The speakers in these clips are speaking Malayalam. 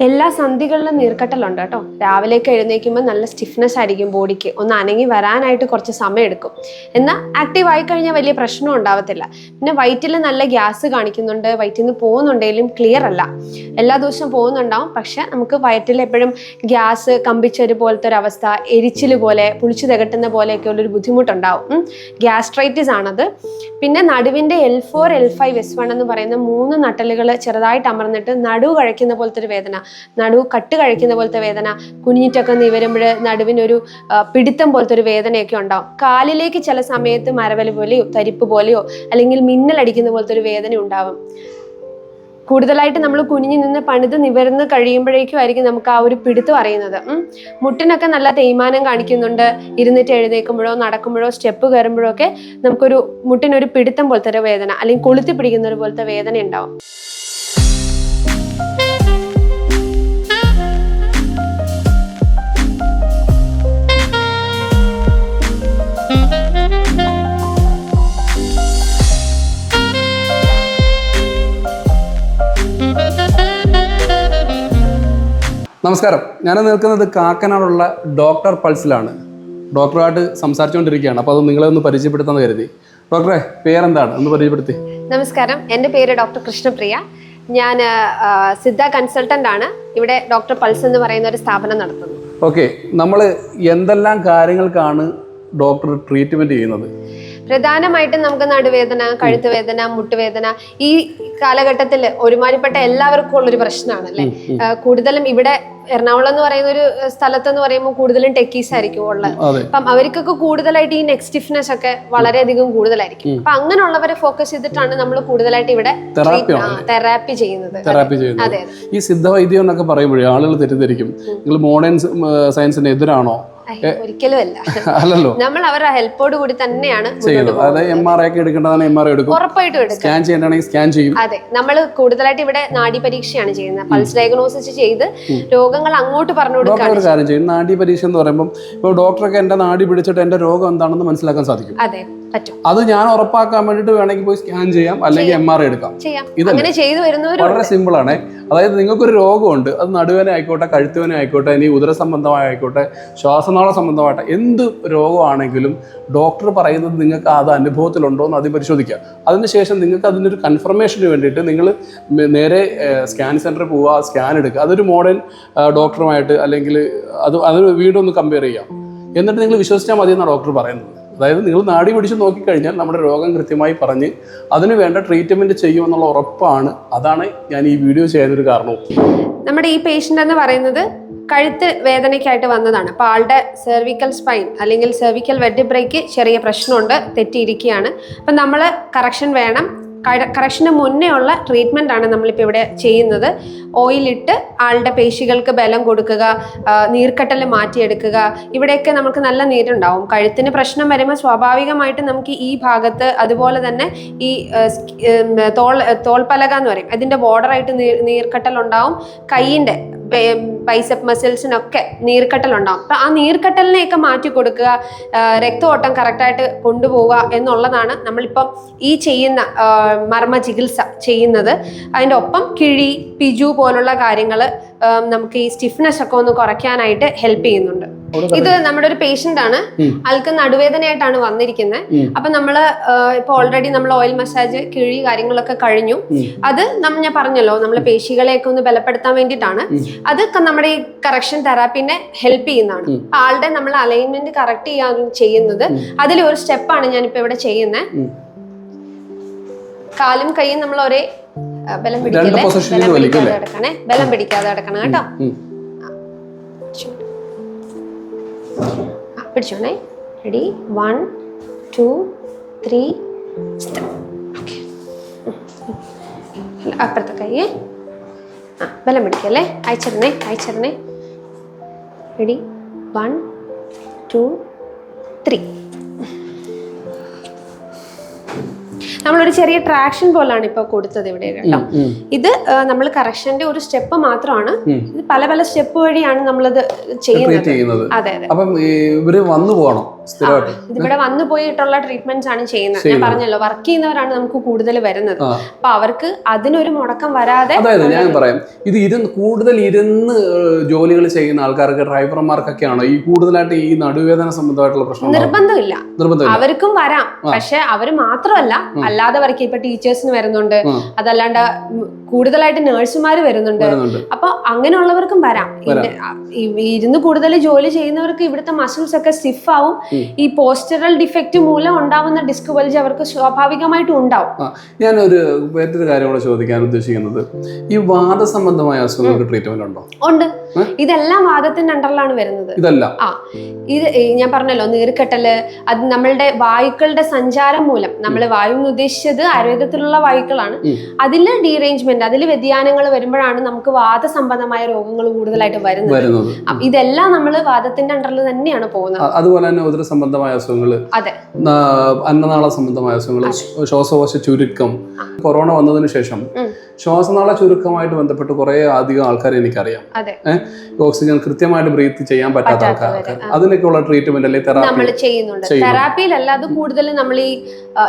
എല്ലാ സന്ധികളിലും നീർക്കട്ടലുണ്ട് കേട്ടോ. രാവിലെയൊക്കെ എഴുന്നേൽക്കുമ്പോൾ നല്ല സ്റ്റിഫ്നെസ് ആയിരിക്കും ബോഡിക്ക്. ഒന്ന് അനങ്ങി വരാനായിട്ട് കുറച്ച് സമയം എടുക്കും. എന്നാൽ ആക്റ്റീവ് ആയി കഴിഞ്ഞാൽ വലിയ പ്രശ്നം ഉണ്ടാവത്തില്ല. പിന്നെ വയറ്റിൽ നല്ല ഗ്യാസ് കാണിക്കുന്നുണ്ട്. വയറ്റിൽ നിന്ന് പോകുന്നുണ്ടെങ്കിലും ക്ലിയർ അല്ല. എല്ലാ ദിവസവും പോകുന്നുണ്ടാവും. പക്ഷെ നമുക്ക് വയറ്റിൽ എപ്പോഴും ഗ്യാസ് കമ്പിച്ചൊരു പോലത്തെ ഒരു അവസ്ഥ എരിച്ചിൽ പോലെ പുളിച്ചു തികട്ടുന്ന പോലെയൊക്കെ ഉള്ളൊരു ബുദ്ധിമുട്ടുണ്ടാവും. ഗ്യാസ്ട്രൈറ്റിസ് ആണത്. പിന്നെ നടുവിന്റെ L four L five S one എന്ന് പറയുന്ന മൂന്ന് നട്ടലുകൾ ചെറുതായിട്ട് അമർന്നിട്ട് നടു കഴിക്കുന്ന പോലത്തെ ഒരു വേദന. നടു കട്ട് കഴിക്കുന്ന പോലത്തെ വേദന കുനിഞ്ഞിട്ടൊക്കെ നിവരുമ്പോൾ നടുവിനൊരു ആ, പിടിത്തം പോലത്തെ ഒരു വേദനയൊക്കെ ഉണ്ടാവും. കാലിലേക്ക് ചില സമയത്ത് മരവൽ പോലെയോ തരിപ്പ് പോലെയോ അല്ലെങ്കിൽ മിന്നലടിക്കുന്ന പോലത്തെ ഒരു വേദന ഉണ്ടാവും. കൂടുതലായിട്ട് നമ്മൾ കുനിഞ്ഞു നിന്ന് പണിത് നിവർന്ന് കഴിയുമ്പോഴേക്കും ആയിരിക്കും നമുക്ക് ആ ഒരു പിടുത്തം അറിയുന്നത്. മുട്ടിനൊക്കെ നല്ല തേയ്മാനം കാണിക്കുന്നുണ്ട്. ഇരുന്നിട്ട് എഴുന്നേൽക്കുമ്പോഴോ നടക്കുമ്പോഴോ സ്റ്റെപ്പ് കയറുമ്പോഴോ ഒക്കെ നമുക്കൊരു മുട്ടിനൊരു പിടുത്തം പോലത്തെ ഒരു വേദന അല്ലെങ്കിൽ കൊളുത്തി പിടിക്കുന്ന ഒരു പോലത്തെ വേദന ഉണ്ടാവും. നമസ്കാരം. ഞാൻ നിൽക്കുന്നത് കാക്കനാടുള്ള ഡോക്ടർ പൾസിലാണ്. ഡോക്ടറുമായിട്ട് സംസാരിച്ചുകൊണ്ടിരിക്കുകയാണ്. അപ്പോൾ അത് നിങ്ങളെ ഒന്ന് പരിചയപ്പെടുത്താന്ന് കരുതി. ഡോക്ടറെ പേരെന്താണ്? ഒന്ന് പരിചയപ്പെടുത്തി. നമസ്കാരം. എന്റെ പേര് ഡോക്ടർ കൃഷ്ണപ്രിയ. ഞാൻ സിദ്ധ കൺസൾട്ടന്റ് ആണ്. ഇവിടെ ഡോക്ടർ പൾസ് എന്ന് പറയുന്ന ഒരു സ്ഥാപനം നടത്തുന്നു. ഓക്കെ. നമ്മൾ എന്തെല്ലാം കാര്യങ്ങൾക്കാണ് ഡോക്ടർ ട്രീറ്റ്മെന്റ് ചെയ്യുന്നത്? പ്രധാനമായിട്ടും നമുക്ക് നടുവേദന കഴുത്തുവേദന മുട്ടുവേദന ഈ കാലഘട്ടത്തിൽ ഒരുമാതിരിപ്പെട്ട എല്ലാവർക്കും ഉള്ളൊരു പ്രശ്നമാണ് അല്ലേ കൂടുതലും ഇവിടെ എറണാകുളം എന്ന് പറയുന്ന ഒരു സ്ഥലത്ത് എന്ന് പറയുമ്പോൾ കൂടുതലും ടെക്കീസ് ആയിരിക്കും ഉള്ളത്. അപ്പം അവർക്കൊക്കെ കൂടുതലായിട്ട് ഈ നെക്സ്റ്റ് സ്റ്റിഫ്നെസ് ഒക്കെ വളരെയധികം കൂടുതലായിരിക്കും. അപ്പൊ അങ്ങനെയുള്ളവരെ ഫോക്കസ് ചെയ്തിട്ടാണ് നമ്മൾ കൂടുതലായിട്ട് ഇവിടെ തെറാപ്പി തെറാപ്പി ചെയ്യുന്നത്. തെറാപ്പി ചെയ്യുന്നത്. അതെ ഈ സിദ്ധവൈദ്യം എന്നൊക്കെ പറയുമ്പോഴേ ആളുകൾ തെറ്റിദ്ധരിക്കും. നിങ്ങൾ മോഡേൺ സയൻസിന് എതിരാണോ? ഒരിക്കലും അല്ല. അല്ലല്ലോ. നമ്മൾ അവരുടെ ഹെൽപ്പോട് കൂടി തന്നെയാണ് ചെയ്യുന്നത് അതായത് എം ആർ ഐ ഒക്കെ എടുക്കേണ്ടതാണ് എം ആർ ഐ എടുക്കും. ഉറപ്പായിട്ടും എടുക്കുക സ്കാൻ ചെയ്യേണ്ടതാണെങ്കിൽ സ്കാൻ ചെയ്യും. അതെ നമ്മൾ കൂടുതലായിട്ട് ഇവിടെ നാഡി പരീക്ഷയാണ് ചെയ്യുന്നത്. പൾസ് ഡയഗ്നോസിസ് ചെയ്ത് രോഗങ്ങൾ അങ്ങോട്ട് പറഞ്ഞു കൊടുക്കാൻ ഒരു കാര്യം ചെയ്യും. നാഡി പരീക്ഷ എന്ന് പറയുമ്പോൾ ഇപ്പോൾ ഡോക്ടറൊക്കെ എന്റെ നാടി പിടിച്ചിട്ട് എന്റെ രോഗം എന്താണെന്ന് മനസ്സിലാക്കാൻ സാധിക്കും. അതെ. അത് ഞാൻ ഉറപ്പാക്കാൻ വേണ്ടിട്ട് വേണമെങ്കിൽ പോയി സ്കാൻ ചെയ്യാം അല്ലെങ്കിൽ എം ആർ ഐ എടുക്കാം. അങ്ങനെ ചെയ്തു വരുന്നവർ വളരെ സിമ്പിൾ ആണ് അതായത് നിങ്ങൾക്ക് ഒരു രോഗമുണ്ട് അത് നടുവേന ആയിക്കോട്ടെ കഴുത്തുവേന ആയിക്കോട്ടെ ഇനി ഉദര സംബന്ധമായ ആയിക്കോട്ടെ ശ്വാസനാള സംബന്ധമായിട്ട് എന്ത് രോഗമാണെങ്കിലും ഡോക്ടർ പറയുന്നത് നിങ്ങൾക്ക് അത് അനുഭവത്തിലുണ്ടോ എന്ന് ആദ്യം പരിശോധിക്കുക. അതിനുശേഷം നിങ്ങൾക്ക് അതിന്റെ ഒരു കൺഫർമേഷന് വേണ്ടിയിട്ട് നിങ്ങൾ നേരെ സ്കാൻ സെന്ററിൽ പോവുക സ്കാൻ എടുക്കുക. അതൊരു മോഡേൺ ഡോക്ടറുമായിട്ട് അല്ലെങ്കിൽ അത് അതിന് വീണ്ടും ഒന്ന് കമ്പയർ ചെയ്യാം. എന്നിട്ട് നിങ്ങൾ വിശ്വസിച്ചാൽ മതി എന്നാണ് ഡോക്ടർ പറയുന്നത്. അതായത് നിങ്ങൾ നാടി പിടിച്ച് നോക്കിക്കഴിഞ്ഞാൽ നമ്മുടെ രോഗം കൃത്യമായി പറഞ്ഞ് അതിന് വേണ്ട ട്രീറ്റ്മെന്റ് ചെയ്യുമെന്നുള്ള ഉറപ്പാണ്. അതാണ് ഞാൻ ഈ വീഡിയോ ചെയ്യാനൊരു കാരണവും. നമ്മുടെ ഈ പേഷ്യന്റ് എന്ന് പറയുന്നത് കഴുത്ത് വേദനയ്ക്കായിട്ട് വന്നതാണ്. അപ്പോൾ ആളുടെ സെർവിക്കൽ സ്പൈൻ അല്ലെങ്കിൽ സെർവിക്കൽ വെഡിബ്രയ്ക്ക് ചെറിയ പ്രശ്നമുണ്ട് തെറ്റിയിരിക്കുകയാണ്. അപ്പം നമ്മൾ കറക്ഷൻ വേണം. കറക്ഷന് മുന്നേ ഉള്ള ട്രീറ്റ്മെന്റ് ആണ് നമ്മളിപ്പോൾ ഇവിടെ ചെയ്യുന്നത്. ഓയിലിട്ട് ആളുടെ പേശികൾക്ക് ബലം കൊടുക്കുക നീർക്കട്ടൽ മാറ്റിയെടുക്കുക. ഇവിടെയൊക്കെ നമുക്ക് നല്ല നീരുണ്ടാവും. കഴുത്തിന് പ്രശ്നം വരുമ്പോൾ സ്വാഭാവികമായിട്ട് നമുക്ക് ഈ ഭാഗത്ത് അതുപോലെ തന്നെ ഈ തോൾ തോൾപ്പലക എന്ന് പറയും. അതിന്റെ ബോർഡറായിട്ട് നീർ നീർക്കെട്ടൽ ഉണ്ടാവും കൈയിന്റെ ബൈസെപ്പ് മസിൽസിനൊക്കെ നീർക്കട്ടലുണ്ടാകും അപ്പം ആ നീർക്കട്ടലിനെയൊക്കെ മാറ്റി കൊടുക്കുക രക്തഓട്ടം കറക്റ്റായിട്ട് കൊണ്ടുപോവുക എന്നുള്ളതാണ് നമ്മളിപ്പം ഈ ചെയ്യുന്ന മർമ്മ ചികിത്സ. ചെയ്യുന്നത്. അതിന്റെ ഒപ്പം കിഴി പിജു പോലുള്ള കാര്യങ്ങൾ നമുക്ക് ഈ സ്റ്റിഫ്നെസ് ഒക്കെ ഒന്ന് കുറയ്ക്കാനായിട്ട് ഹെൽപ്പ് ചെയ്യുന്നുണ്ട്. ഇത് നമ്മുടെ ഒരു പേഷ്യന്റ് ആണ്. ആൾക്ക് നടുവേദനയായിട്ടാണ് വന്നിരിക്കുന്നത്. അപ്പൊ നമ്മൾ ഇപ്പൊ ഓൾറെഡി നമ്മൾ ഓയിൽ മസാജ് കിഴി കാര്യങ്ങളൊക്കെ കഴിഞ്ഞു. അത് നമ്മ ഞാൻ പറഞ്ഞല്ലോ നമ്മളെ പേശികളെയൊക്കെ ഒന്ന് ബലപ്പെടുത്താൻ വേണ്ടിയിട്ടാണ്. അത് നമ്മുടെ ഈ കറക്ഷൻ തെറാപ്പിനെ ഹെൽപ്പ് ചെയ്യുന്നതാണ്. ആളുടെ നമ്മൾ അലൈൻമെന്റ് കറക്റ്റ് ചെയ്യാൻ ചെയ്യുന്നത്. അതിൽ ഒരു സ്റ്റെപ്പാണ് ഞാനിപ്പോ ഇവിടെ ചെയ്യുന്നത്. കാലും കൈയും നമ്മൾ ഒരേ ബലം പിടിക്കല്ലേ? ബലം പിടിക്കാതെ കിടക്കണേ ബലം പിടിക്കാതെ കിടക്കണം കേട്ടോ. പിടിച്ചോണേ റെഡി വൺ ടു ത്രീ അപ്പുറത്തെ കൈ ആ ബലം പിടിക്കല്ലേ? അയച്ചിരുന്നേ അയച്ചിരുന്നേ റെഡി വൺ ടു ത്രീ നമ്മളൊരു ചെറിയ ട്രാക്ഷൻ പോലാണ് ഇപ്പൊ കൊടുത്തത് ഇവിടെ കേട്ടോ. ഇത് നമ്മൾ കറക്ഷന്റെ ഒരു സ്റ്റെപ്പ് മാത്രമാണ്. ഇത് പല പല സ്റ്റെപ്പ് വഴിയാണ് നമ്മളത് ചെയ്യുന്നത്. അതെ അതെ. അപ്പം ഇവർ വന്നു പോകണം ഇതിവിടെ വന്നു പോയിട്ടുള്ള ട്രീറ്റ്മെന്റ്സ് ആണ് ചെയ്യുന്നത്. ഞാൻ പറഞ്ഞല്ലോ വർക്ക് ചെയ്യുന്നവരാണ് നമുക്ക് കൂടുതൽ വരുന്നത്. അപ്പൊ അവർക്ക് അതിനൊരു മുടക്കം വരാതെ അതായത് ഞാൻ പറയാം ഇത് ഇരുന്ന് കൂടുതൽ ഇരുന്ന് ജോലികൾ ചെയ്യുന്ന ആൾക്കാർക്ക് ഡ്രൈവർമാർക്കൊക്കെ ആണോ ഈ കൂടുതലായിട്ട് ഈ നടുവേദന സംബന്ധമായിട്ടുള്ള പ്രശ്നം നിർബന്ധമില്ല. അവർക്കും വരാം. പക്ഷെ അവർ മാത്രമല്ല അല്ലാതെ വർക്ക് ഇപ്പൊ ടീച്ചേഴ്സിന് വരുന്നുണ്ട്. അതല്ലാണ്ട് കൂടുതലായിട്ട് നേഴ്സുമാർ വരുന്നുണ്ട്. വരുന്നുണ്ട്. അപ്പൊ അങ്ങനെയുള്ളവർക്കും വരാം. ഇരുന്ന് കൂടുതൽ ജോലി ചെയ്യുന്നവർക്ക് ഇവിടുത്തെ മസിൽസ് ഒക്കെ സ്റ്റിഫ് ആവും. ഈ പോസ്റ്ററൽ ഡിഫക്റ്റ് മൂലം ഉണ്ടാവുന്ന ഡിസ്ക് വലിച്ച് അവർക്ക് സ്വാഭാവികമായിട്ടും ഉണ്ടാവും. ഞാൻ ഒരു വേറൊരു കാര്യം കൂടെ ചോദിക്കാൻ ഉദ്ദേശിക്കുന്നത്. ഈ വാദ സംബന്ധമായ അസുഖങ്ങൾക്ക് ട്രീറ്റ്മെന്റ് ഉണ്ടോ? ഉണ്ട്. ഇതെല്ലാം വാദത്തിന്റെ അണ്ടറിലാണ് വരുന്നത്. ഇതല്ല? ആ ഇത് ഞാൻ പറഞ്ഞല്ലോ നീർക്കെട്ടൽ അത് നമ്മളുടെ വായുക്കളുടെ സഞ്ചാരം മൂലം. നമ്മൾ വായു എന്ന് ഉദ്ദേശിച്ചത് ആയുർവേദത്തിലുള്ള വായുക്കളാണ്. അതിൽ ഡീറേഞ്ച്മെന്റ് അതിൽ വ്യതിയാനങ്ങൾ വരുമ്പോഴാണ് നമുക്ക് വാദസംബന്ധമായ രോഗങ്ങൾ കൂടുതലായിട്ട് വരുന്നത്. ഇതെല്ലാം നമ്മൾ വാദത്തിന്റെ അണ്ടറിൽ തന്നെയാണ് പോകുന്നത്. അതുപോലെ തന്നെ ഉദര സംബന്ധമായ അസുഖങ്ങൾ അതെ. അന്നനാള സംബന്ധമായ അസുഖങ്ങൾ ശ്വാസകോശ ചുരുക്കം കൊറോണ വന്നതിന് ശേഷം ശ്വാസനാള ചുരുക്കമായിട്ട് ബന്ധപ്പെട്ട് കുറെ അധികം ആൾക്കാരെ എനിക്കറിയാം. ഓക്സിജൻ കൃത്യമായിട്ട് ബ്രീത്ത് ചെയ്യാൻ പറ്റാത്ത ആൾക്കാർ അതിനൊക്കെയുള്ള ട്രീറ്റ്മെന്റ് അല്ലെങ്കിൽ തെറാപ്പി. തെറാപ്പിയിലല്ല അത് കൂടുതൽ നമ്മൾ ഈ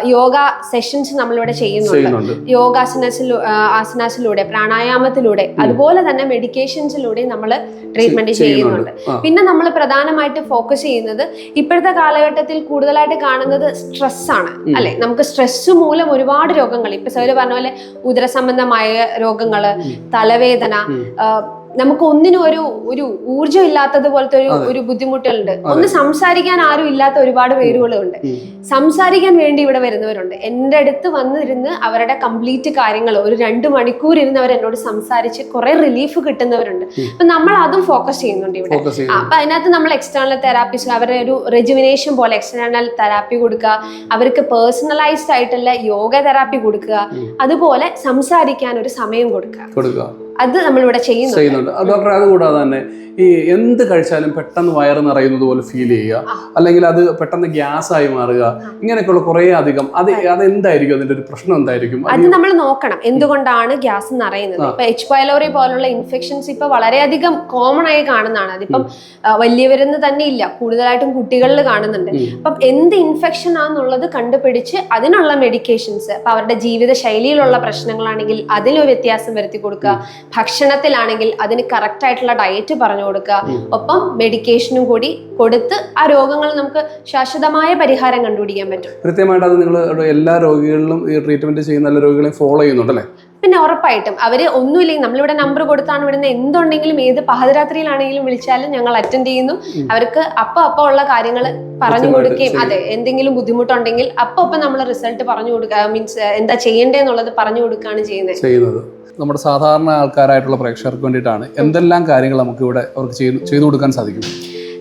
യോഗ സെഷൻസ് നമ്മളിവിടെ ചെയ്യുന്നുണ്ട്. യോഗാസനസിലൂ ആസനാസിലൂടെ പ്രാണായാമത്തിലൂടെ അതുപോലെ തന്നെ മെഡിക്കേഷൻസിലൂടെ നമ്മൾ ട്രീറ്റ്മെന്റ് ചെയ്യുന്നുണ്ട്. പിന്നെ നമ്മൾ പ്രധാനമായിട്ട് ഫോക്കസ് ചെയ്യുന്നത് ഇപ്പോഴത്തെ കാലഘട്ടത്തിൽ കൂടുതലായിട്ട് കാണുന്നത് സ്ട്രെസ് ആണ്. അല്ലെ? നമുക്ക് സ്ട്രെസ് മൂലം ഒരുപാട് രോഗങ്ങൾ. ഇപ്പൊ സൗര പറഞ്ഞ പോലെ ഉദര സംബന്ധമായ രോഗങ്ങൾ തലവേദന നമുക്ക് ഒന്നിനും ഒരു ഒരു ഊർജം ഇല്ലാത്തത് പോലത്തെ ഒരു ഒരു ബുദ്ധിമുട്ടുകളുണ്ട്. ഒന്ന് സംസാരിക്കാൻ ആരും ഇല്ലാത്ത ഒരുപാട് പേരുകളുണ്ട്. സംസാരിക്കാൻ വേണ്ടി ഇവിടെ വരുന്നവരുണ്ട്. എന്റെ അടുത്ത് വന്നിരുന്ന് അവരുടെ കംപ്ലീറ്റ് കാര്യങ്ങൾ ഒരു രണ്ട് മണിക്കൂർ ഇരുന്ന് അവർ എന്നോട് സംസാരിച്ച് കുറെ റിലീഫ് കിട്ടുന്നവരുണ്ട്. അപ്പൊ നമ്മൾ അതും ഫോക്കസ് ചെയ്യുന്നുണ്ട് ഇവിടെ. അപ്പൊ അതിനകത്ത് നമ്മൾ എക്സ്റ്റേണൽ തെറാപ്പിസ് അവരുടെ ഒരു റെജുവിനേഷൻ പോലെ എക്സ്റ്റേണൽ തെറാപ്പി കൊടുക്കുക അവർക്ക് പേഴ്സണലൈസ്ഡ് ആയിട്ടുള്ള യോഗ തെറാപ്പി കൊടുക്കുക അതുപോലെ സംസാരിക്കാൻ ഒരു സമയം കൊടുക്കുക. കൊടുക്കുക. അത് നമ്മളിവിടെ ചെയ്യുന്നു ചെയ്യുന്നുണ്ട്. അത് ഡോക്ടർ അതുകൂടാതെ തന്നെ ഈ എന്ത് കഴിച്ചാലും പെട്ടെന്ന് വയറ് നിറയുന്നത് പോലെ ഫീൽ ചെയ്യുക. അല്ലെങ്കിൽ അത് പെട്ടെന്ന് ഗ്യാസ് ആയി മാറുക. ഇങ്ങനെയൊക്കെയുള്ള കുറേ അധികം. അത് എന്തായിരിക്കും അതിന്റെ ഒരു പ്രശ്നം എന്തായിരിക്കും? അത് നമ്മൾ നോക്കണം. എന്തുകൊണ്ടാണ് ഗ്യാസ് നിറയുന്നത്? ഇപ്പൊ എച്ച് പൈലോറി പോലുള്ള ഇൻഫെക്ഷൻസ് ഇപ്പൊ വളരെയധികം കോമൺ ആയി കാണുന്നതാണ്. അതിപ്പം വലിയവരെന്ന് തന്നെ ഇല്ല. കൂടുതലായിട്ടും കുട്ടികളിൽ കാണുന്നുണ്ട്. അപ്പം എന്ത് ഇൻഫെക്ഷൻ ആണെന്നുള്ളത് കണ്ടുപിടിച്ച് അതിനുള്ള മെഡിക്കേഷൻസ് അപ്പൊ അവരുടെ ജീവിത ശൈലിയിലുള്ള പ്രശ്നങ്ങളാണെങ്കിൽ അതിലൊരു വ്യത്യാസം വരുത്തി കൊടുക്കുക. ഭക്ഷണത്തിലാണെങ്കിൽ അതിന് കറക്റ്റ് ആയിട്ടുള്ള ഡയറ്റ് പറഞ്ഞു കൊടുക്കുക. ഒപ്പം മെഡിക്കേഷനും കൂടി കൊടുത്ത് ആ രോഗങ്ങൾ നമുക്ക് ശാശ്വതമായ പരിഹാരം കണ്ടുപിടിക്കാൻ പറ്റും. കൃത്യമായിട്ട് അത് നിങ്ങൾ എല്ലാ രോഗികളിലും ഈ ട്രീറ്റ്മെന്റ് ചെയ്യുന്ന എല്ലാ രോഗികളെയും ഫോളോ ചെയ്യുന്നുണ്ടല്ലേ? പിന്നെ ഉറപ്പായിട്ടും. അവർ ഒന്നുമില്ലെങ്കിൽ നമ്മളിവിടെ നമ്പർ കൊടുത്താണ് വിടുന്ന. എന്തുണ്ടെങ്കിലും ഏത് പാതിരാത്രിയിലാണെങ്കിലും വിളിച്ചാലും ഞങ്ങൾ അറ്റൻഡ് ചെയ്യുന്നു. അവർക്ക് അപ്പൊ അപ്പൊ ഉള്ള കാര്യങ്ങൾ പറഞ്ഞു കൊടുക്കുകയും അതെ എന്തെങ്കിലും ബുദ്ധിമുട്ടുണ്ടെങ്കിൽ അപ്പൊ അപ്പൊ നമ്മൾ റിസൾട്ട് പറഞ്ഞു കൊടുക്കുക മീൻസ് എന്താ ചെയ്യേണ്ടതെന്നുള്ളത് പറഞ്ഞു കൊടുക്കുകയാണ് ചെയ്യുന്നത് ചെയ്യുന്നത്. നമ്മുടെ സാധാരണ ആൾക്കാരായിട്ടുള്ള പ്രേക്ഷകർക്ക് വേണ്ടിയിട്ടാണ് എന്തെല്ലാം കാര്യങ്ങൾ നമുക്ക് ഇവിടെ അവർക്ക് ചെയ്ത് ചെയ്തു കൊടുക്കാൻ സാധിക്കും?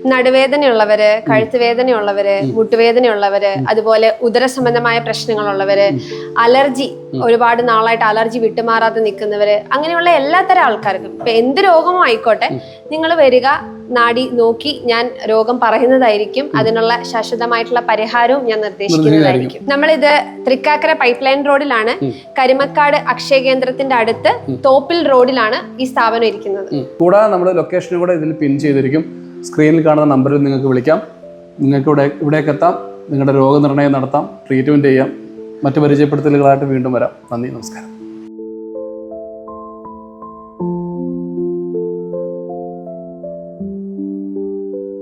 നടുവേദനയുള്ളവര് കഴുത്തുവേദനയുള്ളവര് മുട്ടുവേദനയുള്ളവര് അതുപോലെ ഉദര സംബന്ധമായ പ്രശ്നങ്ങളുള്ളവര് അലർജി ഒരുപാട് നാളായിട്ട് അലർജി വിട്ടുമാറാതെ നിൽക്കുന്നവര് അങ്ങനെയുള്ള എല്ലാത്തരം ആൾക്കാർക്കും. ഇപ്പൊ എന്ത് രോഗമോ ആയിക്കോട്ടെ നിങ്ങൾ വരിക നാടി നോക്കി ഞാൻ രോഗം പറയുന്നതായിരിക്കും. അതിനുള്ള ശാശ്വതമായിട്ടുള്ള പരിഹാരവും ഞാൻ നിർദ്ദേശിക്കുന്നതായിരിക്കും. നമ്മളിത് തൃക്കാക്കര പൈപ്പ് ലൈൻ റോഡിലാണ് കരിമക്കാട് അക്ഷയ കേന്ദ്രത്തിന്റെ അടുത്ത് തോപ്പിൽ റോഡിലാണ് ഈ സ്ഥാപനം ഇരിക്കുന്നത്. കൂടാതെ നമ്മുടെ ലൊക്കേഷനും കൂടെ ഇതിൽ പിൻ ചെയ്തിരിക്കും. സ്ക്രീനിൽ കാണുന്ന നമ്പറിൽ നിങ്ങൾക്ക് വിളിക്കാം. നിങ്ങൾക്ക് ഇവിടെ ഇവിടേക്ക് എത്താം. നിങ്ങളുടെ രോഗനിർണയം നടത്താം. ട്രീറ്റ്മെന്റ് ചെയ്യാം. മറ്റ് പരിചയപ്പെടുത്തലുകളായിട്ട് വീണ്ടും വരാം. നന്ദി നമസ്കാരം.